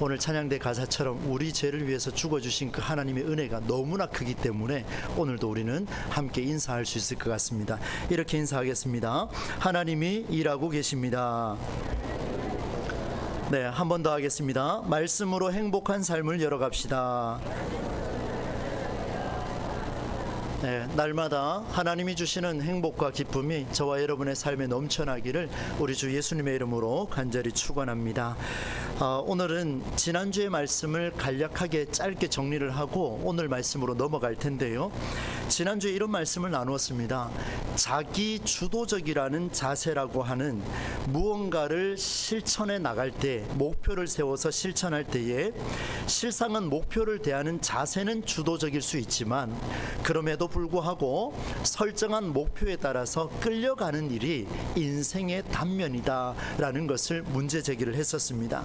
오늘 찬양대 가사처럼 우리 죄를 위해서 죽어주신 그 하나님의 은혜가 너무나 크기 때문에 오늘도 우리는 함께 인사할 수 있을 것 같습니다. 이렇게 인사하겠습니다. 하나님이 일하고 계십니다. 네, 한 번 더 하겠습니다. 말씀으로 행복한 삶을 열어갑시다. 네, 날마다 하나님이 주시는 행복과 기쁨이 저와 여러분의 삶에 넘쳐나기를 우리 주 예수님의 이름으로 간절히 축원합니다. 아, 오늘은 지난주의 말씀을 간략하게 짧게 정리를 하고 오늘 말씀으로 넘어갈 텐데요. 지난주에 이런 말씀을 나누었습니다. 자기 주도적이라는 자세라고 하는 무언가를 실천해 나갈 때 목표를 세워서 실천할 때에 실상은 목표를 대하는 자세는 주도적일 수 있지만 그럼에도 불구하고 설정한 목표에 따라서 끌려가는 일이 인생의 단면이다라는 것을 문제 제기를 했었습니다.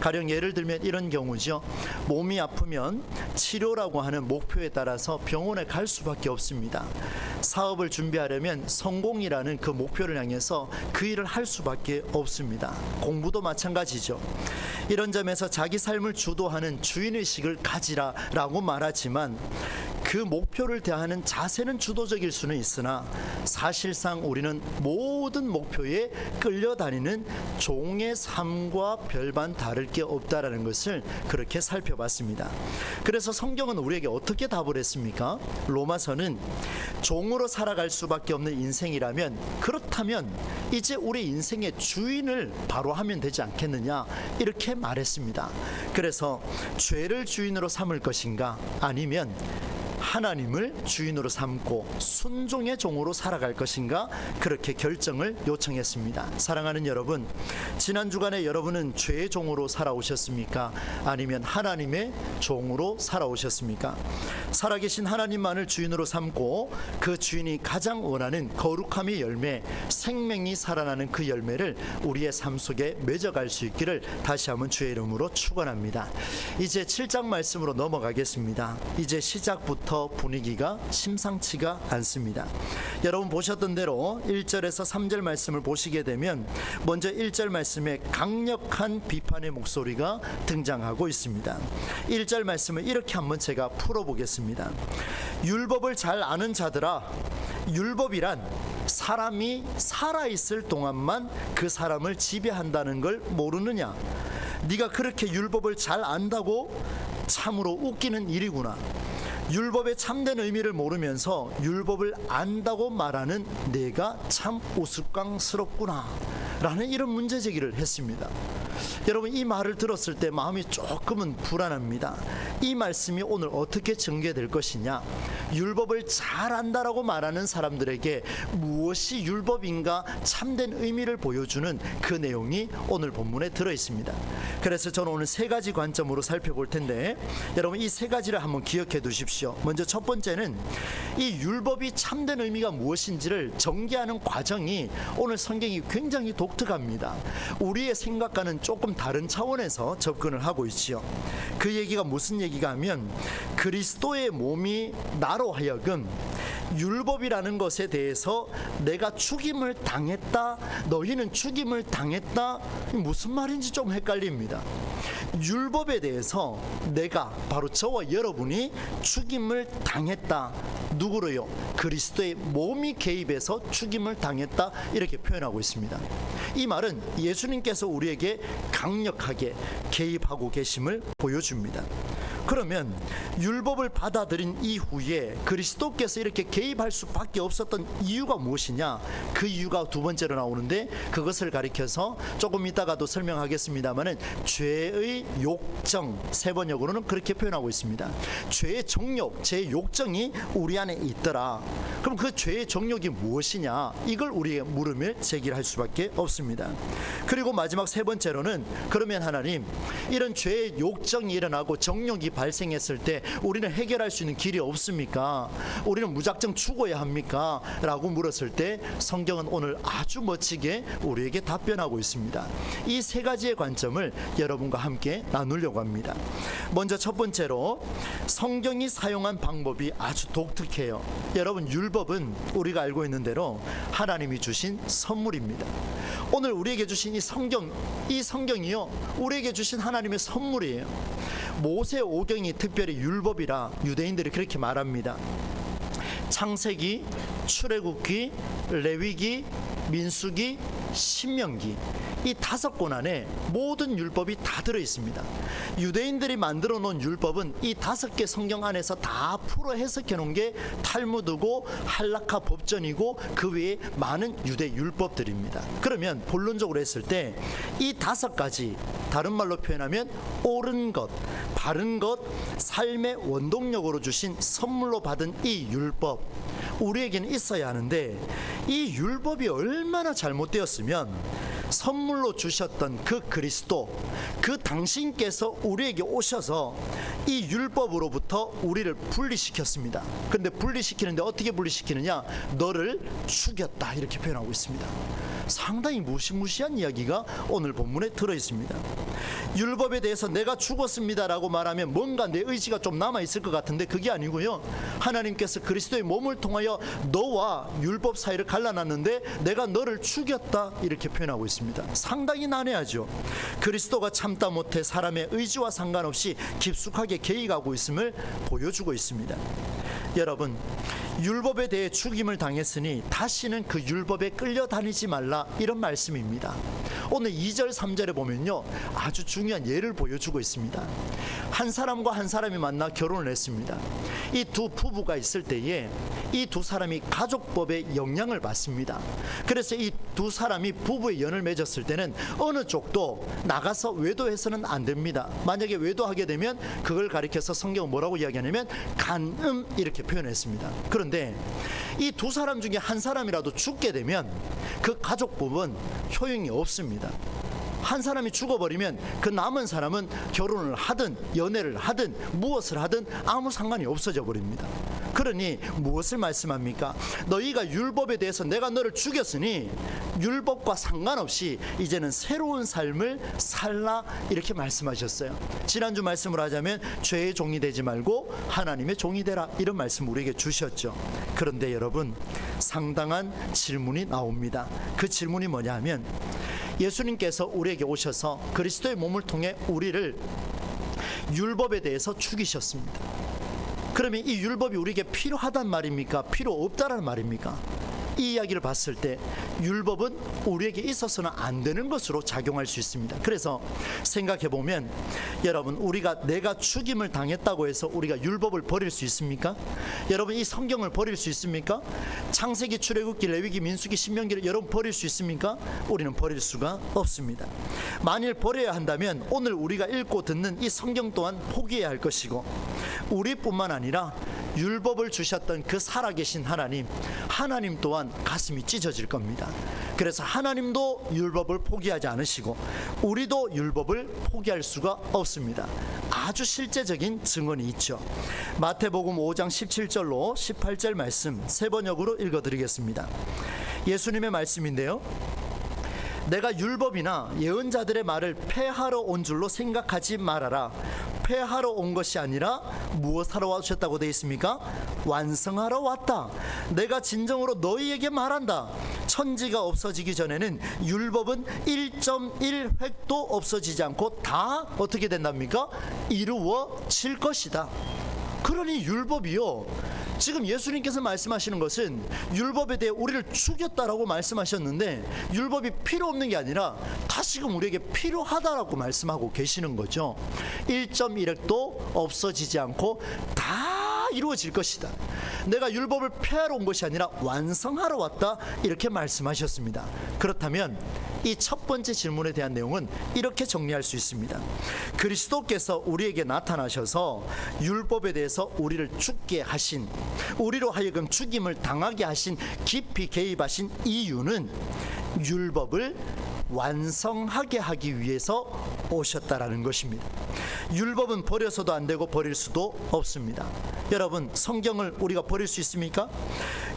가령 예를 들면 이런 경우죠. 몸이 아프면 치료라고 하는 목표에 따라서 병원에 갈 수밖에 없습니다. 사업을 준비하려면 성공이라는 그 목표를 향해서 그 일을 할 수밖에 없습니다. 공부도 마찬가지죠. 이런 점에서 자기 삶을 주도하는 주인의식을 가지라라고 말하지만 그 목표를 대하는 자세는 주도적일 수는 있으나 사실상 우리는 모든 목표에 끌려다니는 종의 삶과 별반 다를 게 없다라는 것을 그렇게 살펴봤습니다. 그래서 성경은 우리에게 어떻게 답을 했습니까? 로마서는 종으로 살아갈 수밖에 없는 인생이라면 그렇다면 이제 우리 인생의 주인을 바로 하면 되지 않겠느냐 이렇게 말했습니다. 그래서 죄를 주인으로 삼을 것인가 아니면 하나님을 주인으로 삼고 순종의 종으로 살아갈 것인가 그렇게 결정을 요청했습니다. 사랑하는 여러분, 지난 주간에 여러분은 죄의 종으로 살아오셨습니까? 아니면 하나님의 종으로 살아오셨습니까? 살아계신 하나님만을 주인으로 삼고 그 주인이 가장 원하는 거룩함의 열매, 생명이 살아나는 그 열매를 우리의 삶 속에 맺어갈 수 있기를 다시 한번 주의 이름으로 축원합니다. 이제 7장 말씀으로 넘어가겠습니다. 이제 시작부터 분위기가 심상치가 않습니다. 여러분 보셨던 대로 1절에서 3절 말씀을 보시게 되면 먼저 1절 말씀에 강력한 비판의 목소리가 등장하고 있습니다. 1절 말씀을 이렇게 한번 제가 풀어 보겠습니다. 율법을 잘 아는 자들아 율법이란 사람이 살아있을 동안만 그 사람을 지배한다는 걸 모르느냐 네가 그렇게 율법을 잘 안다고 참으로 웃기는 일이구나 율법의 참된 의미를 모르면서 율법을 안다고 말하는 내가 참 우스꽝스럽구나 라는 이런 문제 제기를 했습니다. 여러분 이 말을 들었을 때 마음이 조금은 불안합니다. 이 말씀이 오늘 어떻게 전개될 것이냐? 율법을 잘 안다라고 말하는 사람들에게 무엇이 율법인가 참된 의미를 보여주는 그 내용이 오늘 본문에 들어 있습니다. 그래서 저는 오늘 세 가지 관점으로 살펴볼 텐데 여러분 이 세 가지를 한번 기억해 두십시오. 먼저 첫 번째는 이 율법이 참된 의미가 무엇인지를 전개하는 과정이 오늘 성경이 굉장히 독특합니다. 우리의 생각과는 조금 다른 차원에서 접근을 하고 있지요. 그 얘기가 무슨 얘기가 하면 그리스도의 몸이 나로 하여금 율법이라는 것에 대해서 내가 죽임을 당했다, 너희는 죽임을 당했다, 무슨 말인지 좀 헷갈립니다. 율법에 대해서 내가 바로 저와 여러분이 죽임을 당했다. 누구로요? 그리스도의 몸이 개입해서 죽임을 당했다. 이렇게 표현하고 있습니다. 이 말은 예수님께서 우리에게 강력하게 개입하고 계심을 보여줍니다. 그러면 율법을 받아들인 이후에 그리스도께서 이렇게 개입할 수밖에 없었던 이유가 무엇이냐? 그 이유가 두 번째로 나오는데 그것을 가리켜서 조금 이따가도 설명하겠습니다만은 죄의 욕정 세 번역으로는 그렇게 표현하고 있습니다. 죄의 정욕, 제 욕정이 우리 안에 있더라. 그럼 그 죄의 정욕이 무엇이냐? 이걸 우리의 물음을 제기할 수밖에 없습니다. 그리고 마지막 세 번째로는 그러면 하나님 이런 죄의 욕정이 일어나고 정욕이 발생했을 때 우리는 해결할 수 있는 길이 없습니까? 우리는 무작정 죽어야 합니까? 라고 물었을 때 성경은 오늘 아주 멋지게 우리에게 답변하고 있습니다. 이 세 가지의 관점을 여러분과 함께 나누려고 합니다. 먼저 첫 번째로 성경이 사용한 방법이 아주 독특해요. 여러분 율법은 우리가 알고 있는 대로 하나님이 주신 선물입니다. 오늘 우리에게 주신 이 성경, 이 성경이요, 우리에게 주신 하나님의 선물이에요. 모세 오경이 특별히 율법이라 유대인들이 그렇게 말합니다. 창세기, 출애굽기, 레위기, 민수기, 신명기 이 다섯 권 안에 모든 율법이 다 들어 있습니다. 유대인들이 만들어 놓은 율법은 이 다섯 개 성경 안에서 다 풀어 해석해 놓은 게 탈무드고 할라카 법전이고 그 외에 많은 유대 율법들입니다. 그러면 본론적으로 했을 때 이 다섯 가지 다른 말로 표현하면 옳은 것, 바른 것, 삶의 원동력으로 주신 선물로 받은 이 율법 우리에게는 있어야 하는데 이 율법이 얼마나 잘못되었으면 선물로 주셨던 그 그리스도 그 당신께서 우리에게 오셔서 이 율법으로부터 우리를 분리시켰습니다. 근데 분리시키는데 어떻게 분리시키느냐? 너를 죽였다 이렇게 표현하고 있습니다. 상당히 무시무시한 이야기가 오늘 본문에 들어 있습니다. 율법에 대해서 내가 죽었습니다라고 말하면 뭔가 내 의지가 좀 남아 있을 것 같은데 그게 아니고요. 하나님께서 그리스도의 몸을 통하여 너와 율법 사이를 갈라놨는데 내가 너를 죽였다 이렇게 표현하고 있습니다. 상당히 난해하죠. 그리스도가 참다 못해 사람의 의지와 상관없이 깊숙하게 개입하고 있음을 보여주고 있습니다. 여러분, 율법에 대해 죽임을 당했으니 다시는 그 율법에 끌려다니지 말라 이런 말씀입니다. 오늘 2절 3절에 보면요. 아주 중요한 예를 보여주고 있습니다. 한 사람과 한 사람이 만나 결혼을 했습니다. 이 두 부부가 있을 때에 이 두 사람이 가족법의 영향을 받습니다. 그래서 이 두 사람이 부부의 연을 맺었을 때는 어느 쪽도 나가서 외도해서는 안 됩니다. 만약에 외도하게 되면 그걸 가리켜서 성경은 뭐라고 이야기하냐면 간음 이렇게 표현했습니다. 그런데 이 두 사람 중에 한 사람이라도 죽게 되면 그 가족법은 효용이 없습니다. 한 사람이 죽어버리면 그 남은 사람은 결혼을 하든 연애를 하든 무엇을 하든 아무 상관이 없어져 버립니다. 그러니 무엇을 말씀합니까? 너희가 율법에 대해서 내가 너를 죽였으니 율법과 상관없이 이제는 새로운 삶을 살라 이렇게 말씀하셨어요. 지난주 말씀을 하자면 죄의 종이 되지 말고 하나님의 종이 되라 이런 말씀 우리에게 주셨죠. 그런데 여러분 상당한 질문이 나옵니다. 그 질문이 뭐냐 하면 예수님께서 우리에게 오셔서 그리스도의 몸을 통해 우리를 율법에 대해서 죽이셨습니다. 그러면 이 율법이 우리에게 필요하단 말입니까? 필요 없다라는 말입니까? 이 이야기를 봤을 때 율법은 우리에게 있어서는 안 되는 것으로 작용할 수 있습니다. 그래서 생각해 보면 여러분 우리가 내가 죽임을 당했다고 해서 우리가 율법을 버릴 수 있습니까? 여러분 이 성경을 버릴 수 있습니까? 창세기, 출애굽기, 레위기, 민수기, 신명기를 여러분 버릴 수 있습니까? 우리는 버릴 수가 없습니다. 만일 버려야 한다면 오늘 우리가 읽고 듣는 이 성경 또한 포기해야 할 것이고 우리뿐만 아니라 율법을 주셨던 그 살아계신 하나님, 하나님 또한 가슴이 찢어질 겁니다. 그래서 하나님도 율법을 포기하지 않으시고 우리도 율법을 포기할 수가 없습니다. 아주 실제적인 증언이 있죠. 마태복음 5장 17절로 18절 말씀 세 번역으로 읽어드리겠습니다. 예수님의 말씀인데요. 내가 율법이나 예언자들의 말을 폐하러 온 줄로 생각하지 말아라. 폐하러 온 것이 아니라 무엇하러 와주셨다고 되어 있습니까? 완성하러 왔다. 내가 진정으로 너희에게 말한다. 천지가 없어지기 전에는 율법은 1.1 획도 없어지지 않고 다 어떻게 된답니까? 이루어질 것이다. 그러니 율법이요. 지금 예수님께서 말씀하시는 것은 율법에 대해 우리를 죽였다라고 말씀하셨는데 율법이 필요 없는 게 아니라 다시금 우리에게 필요하다라고 말씀하고 계시는 거죠. 1.1획도 없어지지 않고 다 이루어질 것이다. 내가 율법을 폐하러 온 것이 아니라 완성하러 왔다 이렇게 말씀하셨습니다. 그렇다면 이 첫 번째 질문에 대한 내용은 이렇게 정리할 수 있습니다. 그리스도께서 우리에게 나타나셔서 율법에 대해서 우리를 죽게 하신 우리로 하여금 죽임을 당하게 하신 깊이 개입하신 이유는 율법을 완성하게 하기 위해서 오셨다라는 것입니다. 율법은 버려서도 안 되고 버릴 수도 없습니다. 여러분, 성경을 우리가 버릴 수 있습니까?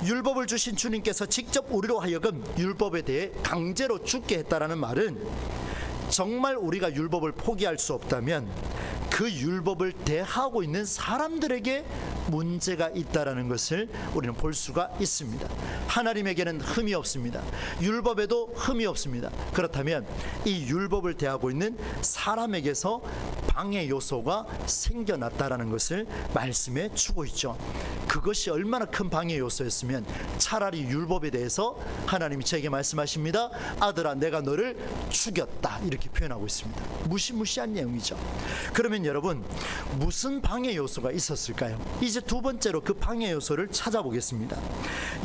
율법을 주신 주님께서 직접 우리로 하여금 율법에 대해 강제로 죽게 했다라는 말은 정말 우리가 율법을 포기할 수 없다면 그 율법을 대하고 있는 사람들에게 문제가 있다라는 것을 우리는 볼 수가 있습니다. 하나님에게는 흠이 없습니다. 율법에도 흠이 없습니다. 그렇다면 이 율법을 대하고 있는 사람에게서 방해 요소가 생겨났다라는 것을 말씀해 주고 있죠. 그것이 얼마나 큰 방해 요소였으면 차라리 율법에 대해서 하나님이 저에게 말씀하십니다. 아들아, 내가 너를 죽였다. 이렇게 표현하고 있습니다. 무시무시한 내용이죠. 그러면 여러분, 무슨 방해 요소가 있었을까요? 이제 두 번째로 그 방해 요소를 찾아보겠습니다.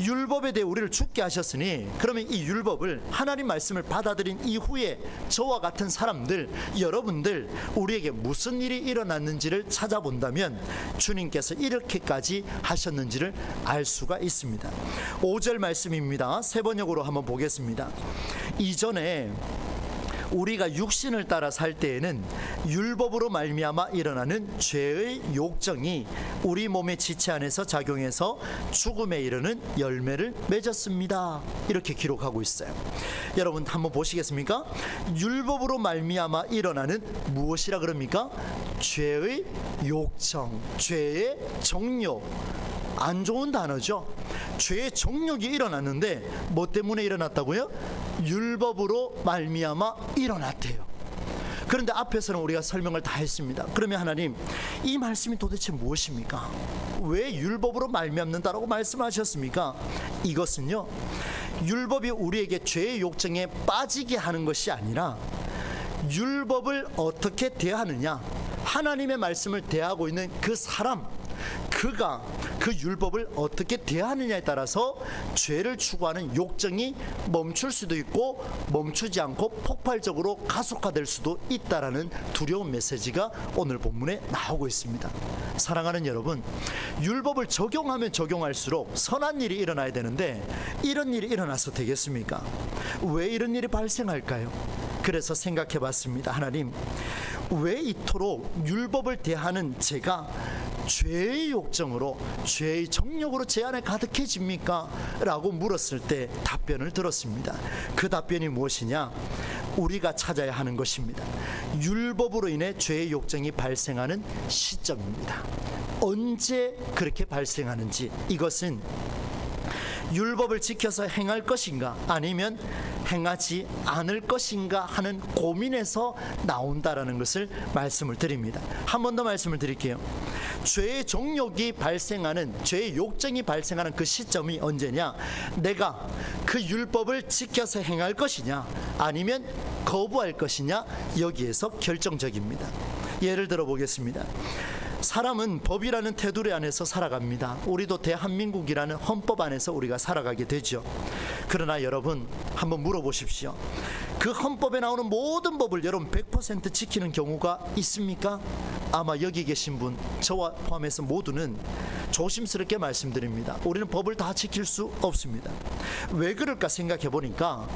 율법에 대해 우리를 죽게 하셨으니, 그러면 이 율법을 하나님 말씀을 받아들인 이후에 저와 같은 사람들, 여러분들, 우리에게 무슨 일이 일어났는지를 찾아본다면 주님께서 이렇게까지 하셨는지를 알 수가 있습니다. 5절 말씀입니다. 세 번역으로 한번 보겠습니다. 이전에 우리가 육신을 따라 살 때에는 율법으로 말미암아 일어나는 죄의 욕정이 우리 몸의 지체 안에서 작용해서 죽음에 이르는 열매를 맺었습니다. 이렇게 기록하고 있어요. 여러분 한번 보시겠습니까? 율법으로 말미암아 일어나는 무엇이라 그럽니까? 죄의 욕정, 죄의 정욕. 안 좋은 단어죠. 죄의 정욕이 일어났는데 뭐 때문에 일어났다고요? 율법으로 말미암아 일어났대요. 그런데 앞에서는 우리가 설명을 다 했습니다. 그러면 하나님, 이 말씀이 도대체 무엇입니까? 왜 율법으로 말미암는다라고 말씀하셨습니까? 이것은요. 율법이 우리에게 죄의 욕정에 빠지게 하는 것이 아니라 율법을 어떻게 대하느냐 하나님의 말씀을 대하고 있는 그 사람 그가 그 율법을 어떻게 대하느냐에 따라서 죄를 추구하는 욕정이 멈출 수도 있고 멈추지 않고 폭발적으로 가속화될 수도 있다라는 두려운 메시지가 오늘 본문에 나오고 있습니다. 사랑하는 여러분, 율법을 적용하면 적용할수록 선한 일이 일어나야 되는데 이런 일이 일어나서 되겠습니까? 왜 이런 일이 발생할까요? 그래서 생각해 봤습니다. 하나님, 왜 이토록 율법을 대하는 제가 죄의 욕정으로 죄의 정욕으로 제 안에 가득해집니까? 라고 물었을 때 답변을 들었습니다. 그 답변이 무엇이냐? 우리가 찾아야 하는 것입니다. 율법으로 인해 죄의 욕정이 발생하는 시점입니다. 언제 그렇게 발생하는지 이것은 율법을 지켜서 행할 것인가 아니면 행하지 않을 것인가 하는 고민에서 나온다라는 것을 말씀을 드립니다. 한 번 더 말씀을 드릴게요. 죄의 정욕이 발생하는 죄의 욕정이 발생하는 그 시점이 언제냐? 내가 그 율법을 지켜서 행할 것이냐 아니면 거부할 것이냐 여기에서 결정적입니다. 예를 들어 보겠습니다. 사람은 법이라는 테두리 안에서 살아갑니다. 우리도 대한민국이라는 헌법 안에서 우리가 살아가게 되죠. 그러나 여러분 한번 물어보십시오. 그 헌법에 나오는 모든 법을 여러분 100% 지키는 경우가 있습니까? 아마 여기 계신 분 저와 포함해서 모두는 조심스럽게 말씀드립니다. 우리는 법을 다 지킬 수 없습니다. 왜 그럴까 생각해 보니까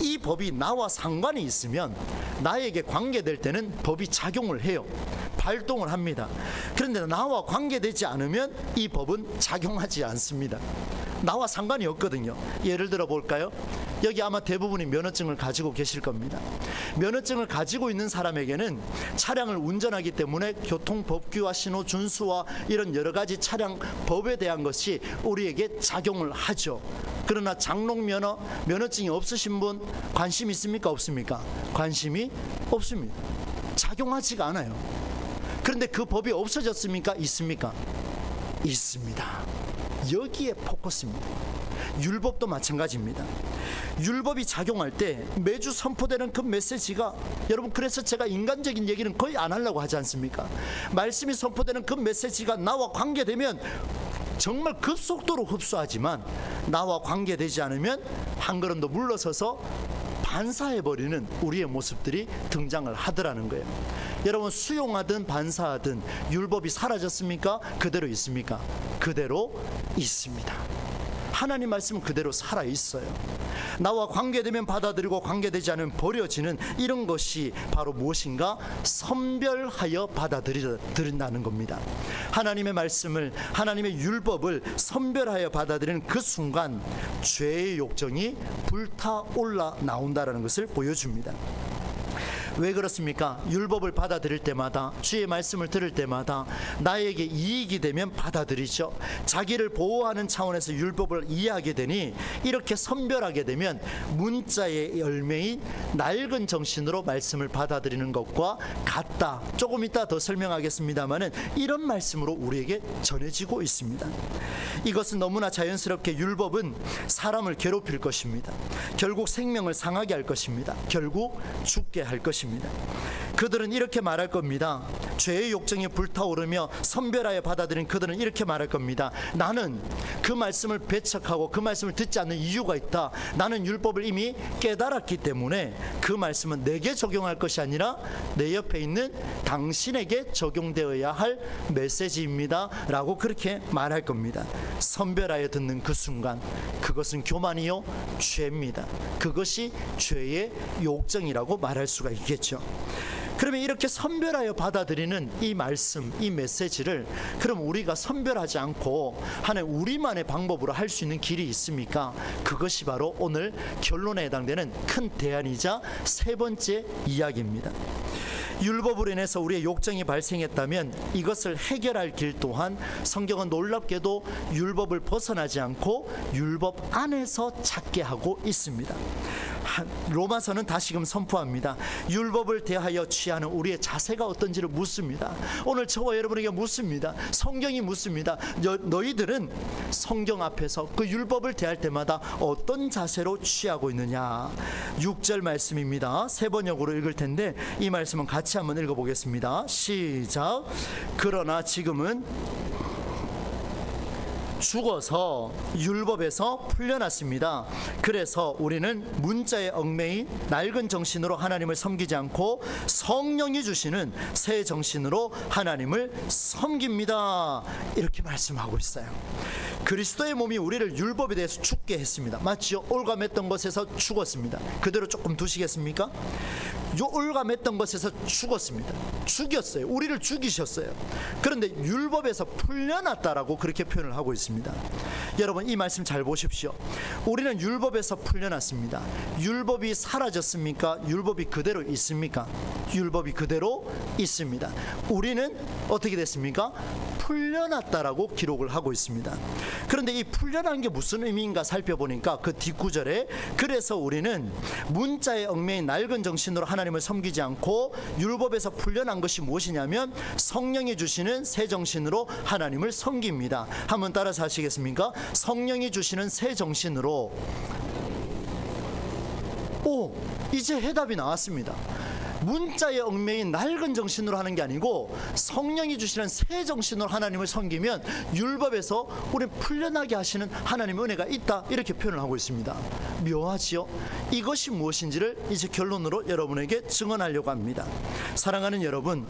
이 법이 나와 상관이 있으면 나에게 관계될 때는 법이 작용을 해요. 발동을 합니다. 그런데 나와 관계되지 않으면 이 법은 작용하지 않습니다. 나와 상관이 없거든요. 예를 들어 볼까요? 여기 아마 대부분이 면허증을 가지고 계실 겁니다. 면허증을 가지고 있는 사람에게는 차량을 운전하기 때문에 교통법규와 신호 준수와 이런 여러 가지 차량 법에 대한 것이 우리에게 작용을 하죠. 그러나 장롱 면허, 면허증이 없으신 분 관심 있습니까? 없습니까? 관심이 없습니다. 작용하지가 않아요. 그런데 그 법이 없어졌습니까? 있습니까? 있습니다. 여기에 포커스입니다. 율법도 마찬가지입니다. 율법이 작용할 때 매주 선포되는 그 메시지가 여러분 그래서 제가 인간적인 얘기는 거의 안 하려고 하지 않습니까? 말씀이 선포되는 그 메시지가 나와 관계되면 정말 급속도로 흡수하지만 나와 관계되지 않으면 한 걸음 더 물러서서 반사해버리는 우리의 모습들이 등장을 하더라는 거예요. 여러분 수용하든 반사하든 율법이 사라졌습니까? 그대로 있습니까? 그대로 있습니다. 하나님 말씀은 그대로 살아 있어요. 나와 관계되면 받아들이고 관계되지 않으면 버려지는 이런 것이 바로 무엇인가 선별하여 받아들인다는 겁니다. 하나님의 말씀을 하나님의 율법을 선별하여 받아들이는 그 순간 죄의 욕정이 불타올라 나온다라는 것을 보여줍니다. 왜 그렇습니까? 율법을 받아들일 때마다 주의 말씀을 들을 때마다 나에게 이익이 되면 받아들이죠. 자기를 보호하는 차원에서 율법을 이해하게 되니 이렇게 선별하게 되면 문자의 열매인 낡은 정신으로 말씀을 받아들이는 것과 같다. 조금 이따 더 설명하겠습니다만은 이런 말씀으로 우리에게 전해지고 있습니다. 이것은 너무나 자연스럽게 율법은 사람을 괴롭힐 것입니다. 결국 생명을 상하게 할 것입니다. 결국 죽게 할 것입니다. 그들은 이렇게 말할 겁니다. 죄의 욕정이 불타오르며 선별하여 받아들인 그들은 이렇게 말할 겁니다. 나는 그 말씀을 배척하고 그 말씀을 듣지 않는 이유가 있다. 나는 율법을 이미 깨달았기 때문에 그 말씀은 내게 적용할 것이 아니라 내 옆에 있는 당신에게 적용되어야 할 메시지입니다. 라고 그렇게 말할 겁니다. 선별하여 듣는 그 순간 그것은 교만이요 죄입니다. 그것이 죄의 욕정이라고 말할 수가 있겠 죠. 그러면 이렇게 선별하여 받아들이는 이 말씀, 이 메시지를 그럼 우리가 선별하지 않고 하는 우리만의 방법으로 할 수 있는 길이 있습니까? 그것이 바로 오늘 결론에 해당되는 큰 대안이자 세 번째 이야기입니다. 율법으로 인해서 우리의 욕정이 발생했다면 이것을 해결할 길 또한 성경은 놀랍게도 율법을 벗어나지 않고 율법 안에서 찾게 하고 있습니다. 한- 로마서는 다시금 선포합니다. 율법을 대하여 취하는 우리의 자세가 어떤지를 묻습니다. 오늘 저와 여러분에게 묻습니다. 성경이 묻습니다. 너, 너희들은 성경 앞에서 그 율법을 대할 때마다 어떤 자세로 취하고 있느냐. 6절 말씀입니다. 세 번역으로 읽을 텐데 이 말씀은 같이 한번 읽어보겠습니다. 시작. 그러나 지금은 죽어서 율법에서 풀려났습니다. 그래서 우리는 문자의 얽매인 낡은 정신으로 하나님을 섬기지 않고 성령이 주시는 새 정신으로 하나님을 섬깁니다. 이렇게 말씀하고 있어요. 그리스도의 몸이 우리를 율법에 대해서 죽게 했습니다. 맞죠? 올가맸던 것에서 죽었습니다. 그대로 조금 두시겠습니까? 요 올가맸던 것에서 죽었습니다. 죽였어요. 우리를 죽이셨어요. 그런데 율법에서 풀려났다라고 그렇게 표현을 하고 있습니다. 여러분 이 말씀 잘 보십시오. 우리는 율법에서 풀려났습니다. 율법이 사라졌습니까? 율법이 그대로 있습니까? 율법이 그대로 있습니다. 우리는 어떻게 됐습니까? 풀려났다라고 기록을 하고 있습니다. 그런데 이 풀려난 게 무슨 의미인가 살펴보니까 그 뒷구절에 그래서 우리는 문자의 얽매인 낡은 정신으로 하나님을 섬기지 않고 율법에서 풀려난 것이 무엇이냐면 성령이 주시는 새 정신으로 하나님을 섬깁니다. 한번 따라서 하시겠습니까? 성령이 주시는 새 정신으로 오 이제 해답이 나왔습니다. 문자의 얽매인 낡은 정신으로 하는 게 아니고 성령이 주시는 새 정신으로 하나님을 섬기면 율법에서 우리 풀려나게 하시는 하나님의 은혜가 있다 이렇게 표현을 하고 있습니다. 묘하지요? 이것이 무엇인지를 이제 결론으로 여러분에게 증언하려고 합니다. 사랑하는 여러분,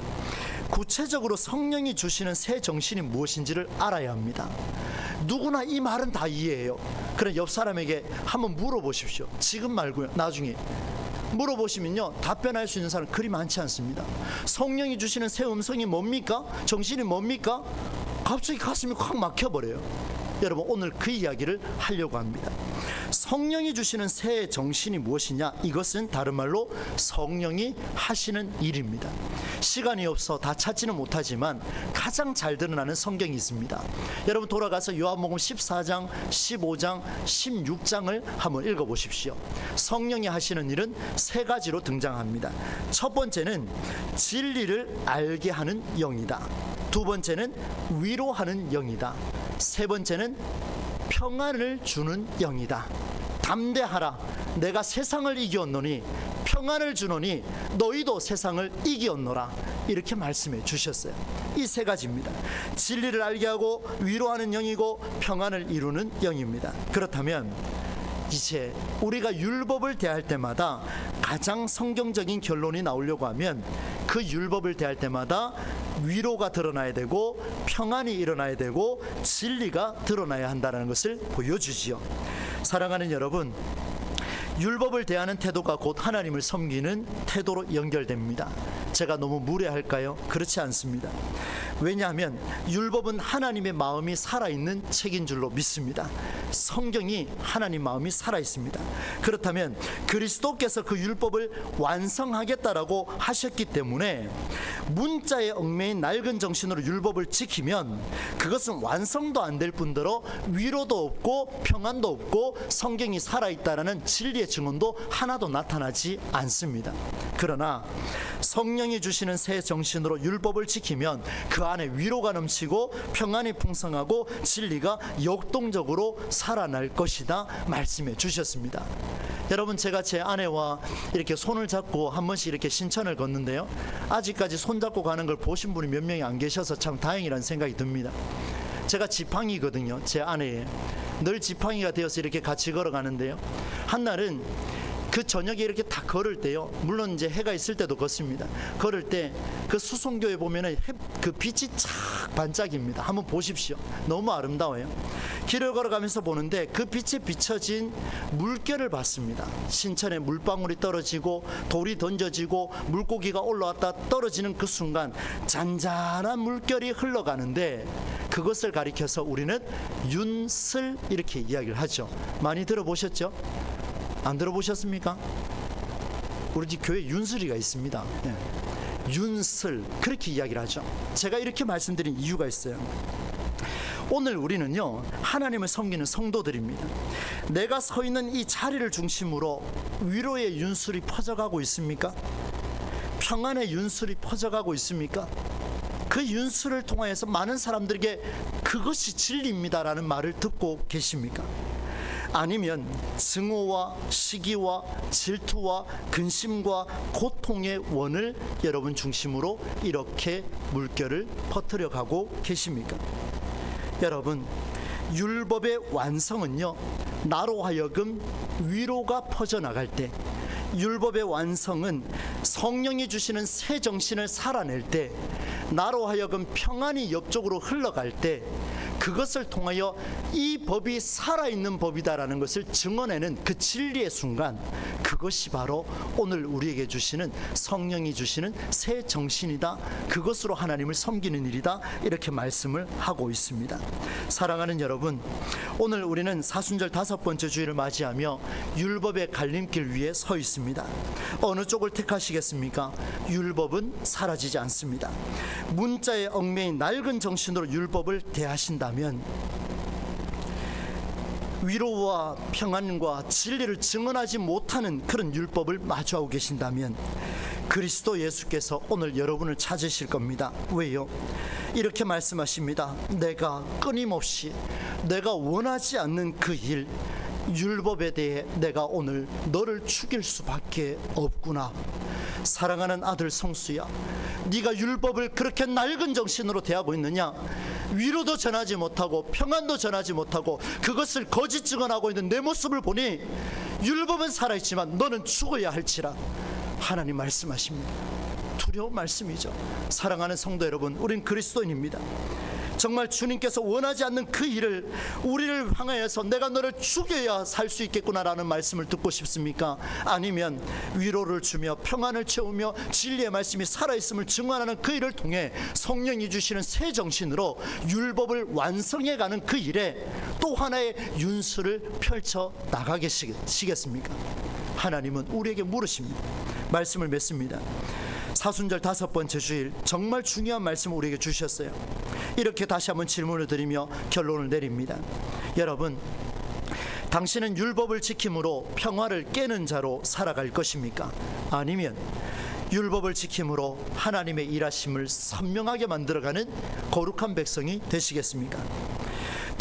구체적으로 성령이 주시는 새 정신이 무엇인지를 알아야 합니다. 누구나 이 말은 다 이해해요. 그럼 옆 사람에게 한번 물어보십시오. 지금 말고요. 나중에. 물어보시면요 답변할 수 있는 사람 그리 많지 않습니다. 성령이 주시는 새 음성이 뭡니까? 정신이 뭡니까? 갑자기 가슴이 확 막혀버려요. 여러분 오늘 그 이야기를 하려고 합니다. 성령이 주시는 새 정신이 무엇이냐? 이것은 다른 말로 성령이 하시는 일입니다. 시간이 없어 다 찾지는 못하지만 가장 잘 드러나는 성경이 있습니다. 여러분 돌아가서 요한복음 14장, 15장, 16장을 한번 읽어 보십시오. 성령이 하시는 일은 세 가지로 등장합니다. 첫 번째는 진리를 알게 하는 영이다. 두 번째는 위로하는 영이다. 세 번째는 평안을 주는 영이다. 담대하라. 내가 세상을 이기었노니 평안을 주노니 너희도 세상을 이기었노라. 이렇게 말씀해 주셨어요. 이 세 가지입니다. 진리를 알게 하고 위로하는 영이고 평안을 이루는 영입니다. 그렇다면 이제 우리가 율법을 대할 때마다 가장 성경적인 결론이 나오려고 하면 그 율법을 대할 때마다 위로가 드러나야 되고 평안이 일어나야 되고 진리가 드러나야 한다는 것을 보여주지요. 사랑하는 여러분, 율법을 대하는 태도가 곧 하나님을 섬기는 태도로 연결됩니다. 제가 너무 무례할까요? 그렇지 않습니다. 왜냐하면 율법은 하나님의 마음이 살아있는 책인 줄로 믿습니다. 성경이 하나님 마음이 살아있습니다. 그렇다면 그리스도께서 그 율법을 완성하겠다라고 하셨기 때문에 문자에 얽매인 낡은 정신으로 율법을 지키면 그것은 완성도 안 될 뿐더러 위로도 없고 평안도 없고 성경이 살아있다라는 진리의 증언도 하나도 나타나지 않습니다. 그러나 성령이 주시는 새 정신으로 율법을 지키면 그 안에 위로가 넘치고 평안이 풍성하고 진리가 역동적으로 살아날 것이다 말씀해 주셨습니다. 여러분 제가 제 아내와 이렇게 손을 잡고 한 번씩 이렇게 신천을 걷는데요. 아직까지 손 잡고 가는 걸 보신 분이 몇 명이 안 계셔서 참 다행이라는 생각이 듭니다. 제가 지팡이거든요. 제 아내의 늘 지팡이가 되어서 이렇게 같이 걸어가는데요. 한날은 그 저녁에 이렇게 다 걸을 때요. 물론 이제 해가 있을 때도 걷습니다. 걸을 때 그 수송교에 보면은 해, 그 빛이 착 반짝입니다. 한번 보십시오. 너무 아름다워요. 길을 걸어가면서 보는데 그 빛에 비춰진 물결을 봤습니다. 신천에 물방울이 떨어지고 돌이 던져지고 물고기가 올라왔다 떨어지는 그 순간 잔잔한 물결이 흘러가는데 그것을 가리켜서 우리는 윤슬 이렇게 이야기를 하죠. 많이 들어보셨죠? 안 들어보셨습니까? 우리 집 교회 윤슬이가 있습니다. 네. 윤슬 그렇게 이야기를 하죠. 제가 이렇게 말씀드린 이유가 있어요. 오늘 우리는요 하나님을 섬기는 성도들입니다. 내가 서 있는 이 자리를 중심으로 위로의 윤술이 퍼져가고 있습니까? 평안의 윤술이 퍼져가고 있습니까? 그 윤술을 통하여서 많은 사람들에게 그것이 진리입니다라는 말을 듣고 계십니까? 아니면 증오와 시기와 질투와 근심과 고통의 원을 여러분 중심으로 이렇게 물결을 퍼뜨려 가고 계십니까? 여러분, 율법의 완성은요, 나로 하여금 위로가 퍼져나갈 때, 율법의 완성은 성령이 주시는 새 정신을 살아낼 때, 나로 하여금 평안이 옆쪽으로 흘러갈 때, 그것을 통하여 이 법이 살아있는 법이다라는 것을 증언해는 그 진리의 순간 그것이 바로 오늘 우리에게 주시는 성령이 주시는 새 정신이다. 그것으로 하나님을 섬기는 일이다. 이렇게 말씀을 하고 있습니다. 사랑하는 여러분 오늘 우리는 사순절 다섯 번째 주일을 맞이하며 율법의 갈림길 위에 서 있습니다. 어느 쪽을 택하시겠습니까? 율법은 사라지지 않습니다. 문자의 얽매인 낡은 정신으로 율법을 대하신다면 위로와 평안과 진리를 증언하지 못하는 그런 율법을 마주하고 계신다면 그리스도 예수께서 오늘 여러분을 찾으실 겁니다. 왜요? 이렇게 말씀하십니다. 내가 끊임없이 내가 원하지 않는 그 일, 율법에 대해 내가 오늘 너를 죽일 수밖에 없구나. 사랑하는 아들 성수야, 네가 율법을 그렇게 낡은 정신으로 대하고 있느냐? 위로도 전하지 못하고 평안도 전하지 못하고 그것을 거짓 증언하고 있는 내 모습을 보니 율법은 살아있지만 너는 죽어야 할지라 하나님 말씀하십니다. 두려운 말씀이죠. 사랑하는 성도 여러분, 우린 그리스도인입니다. 정말 주님께서 원하지 않는 그 일을 우리를 향하여서 내가 너를 죽여야 살 수 있겠구나라는 말씀을 듣고 싶습니까? 아니면 위로를 주며 평안을 채우며 진리의 말씀이 살아있음을 증언하는 그 일을 통해 성령이 주시는 새 정신으로 율법을 완성해가는 그 일에 또 하나의 윤수를 펼쳐 나가겠습니까? 하나님은 우리에게 물으십니다. 말씀을 맺습니다. 사순절 다섯 번째 주일 정말 중요한 말씀을 우리에게 주셨어요. 이렇게 다시 한번 질문을 드리며 결론을 내립니다. 여러분, 당신은 율법을 지킴으로 평화를 깨는 자로 살아갈 것입니까? 아니면 율법을 지킴으로 하나님의 일하심을 선명하게 만들어가는 거룩한 백성이 되시겠습니까?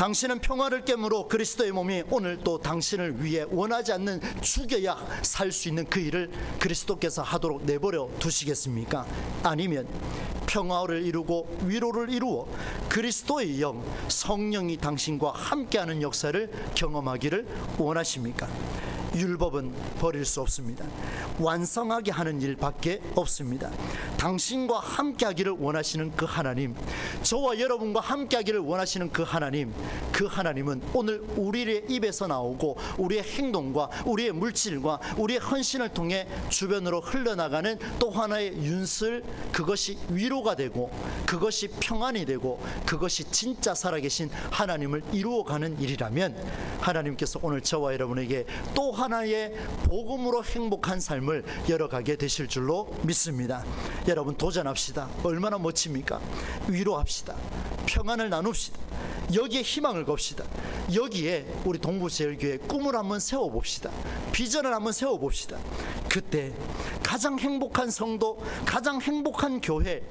당신은 평화를 깨므로 그리스도의 몸이 오늘 또 당신을 위해 원하지 않는 죽여야 살 수 있는 그 일을 그리스도께서 하도록 내버려 두시겠습니까? 아니면 평화를 이루고 위로를 이루어 그리스도의 영, 성령이 당신과 함께하는 역사를 경험하기를 원하십니까? 율법은 버릴 수 없습니다. 완성하게 하는 일밖에 없습니다. 당신과 함께 하기를 원하시는 그 하나님, 저와 여러분과 함께 하기를 원하시는 그 하나님, 그 하나님은 오늘 우리의 입에서 나오고 우리의 행동과 우리의 물질과 우리의 헌신을 통해 주변으로 흘러나가는 또 하나의 윤슬 그것이 위로가 되고 그것이 평안이 되고 그것이 진짜 살아계신 하나님을 이루어가는 일이라면 하나님께서 오늘 저와 여러분에게 또 하나의 복음으로 행복한 삶을 열어가게 되실 줄로 믿습니다. 여러분 도전합시다. 얼마나 멋집니까? 위로합시다. 평안을 나눕시다. 여기에 희망을 겁시다. 여기에 우리 동부제일교회 꿈을 한번 세워봅시다. 비전을 한번 세워봅시다. 그때 가장 행복한 성도, 가장 행복한 교회,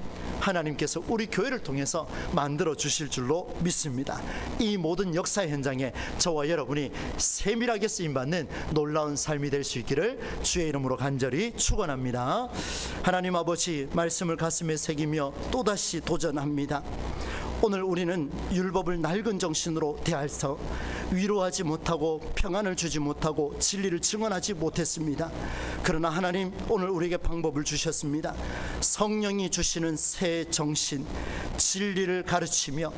하나님께서 우리 교회를 통해서 만들어 주실 줄로 믿습니다. 이 모든 역사 현장에 저와 여러분이 세밀하게 쓰임 받는 놀라운 삶이 될 수 있기를 주의 이름으로 간절히 축원합니다. 하나님 아버지 말씀을 가슴에 새기며 또다시 도전합니다. 오늘 우리는 율법을 낡은 정신으로 대해서 위로하지 못하고 평안을 주지 못하고 진리를 증언하지 못했습니다. 그러나 하나님 오늘 우리에게 방법을 주셨습니다. 성령이 주시는 새 정신, 진리를 가르치며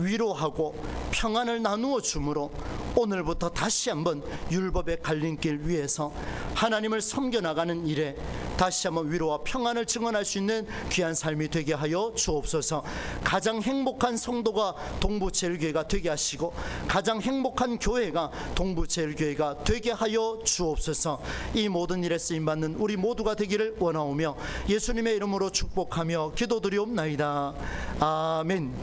위로하고 평안을 나누어 주므로 오늘부터 다시 한번 율법의 갈림길 위에서 하나님을 섬겨 나가는 일에 다시 한번 위로와 평안을 증언할 수 있는 귀한 삶이 되게 하여 주옵소서. 가장 행복한 성도가 동부제일교회가 되게 하시고 가장 행복한 교회가 동부제일교회가 되게 하여 주옵소서. 이 모든 일에 쓰임 받는 우리 모두가 되기를 원하오며 예수님의 이름으로 축복하며 기도드리옵나이다. 아멘.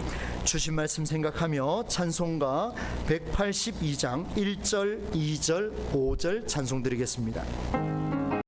주신 말씀 생각하며 찬송가 182장 1절, 2절, 5절 찬송 드리겠습니다.